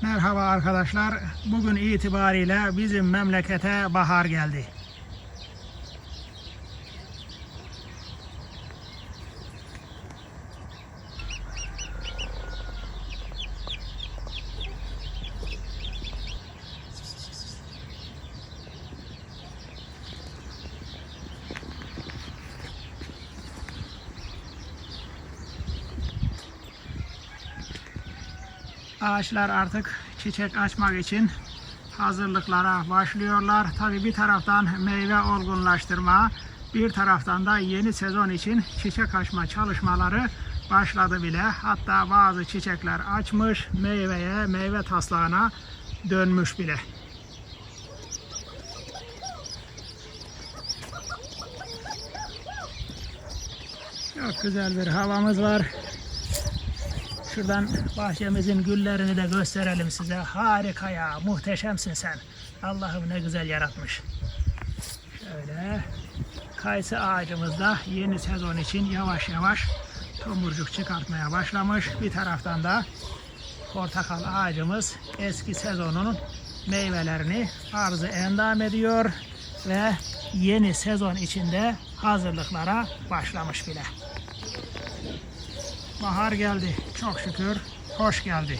Merhaba arkadaşlar. Bugün itibariyle bizim memlekete bahar geldi. Ağaçlar artık çiçek açmak için hazırlıklara başlıyorlar. Tabii bir taraftan meyve olgunlaştırma, bir taraftan da yeni sezon için çiçek açma çalışmaları başladı bile. Hatta bazı çiçekler açmış, meyveye, meyve taslağına dönmüş bile. Çok güzel bir havamız var. Şuradan bahçemizin güllerini de gösterelim size. Harika ya, muhteşemsin sen. Allah'ım ne güzel yaratmış. Şöyle kayısı ağacımız da yeni sezon için yavaş yavaş tomurcuk çıkartmaya başlamış. Bir taraftan da portakal ağacımız eski sezonun meyvelerini arzı endam ediyor ve yeni sezon içinde hazırlıklara başlamış bile. Bahar geldi. Çok şükür hoş geldi.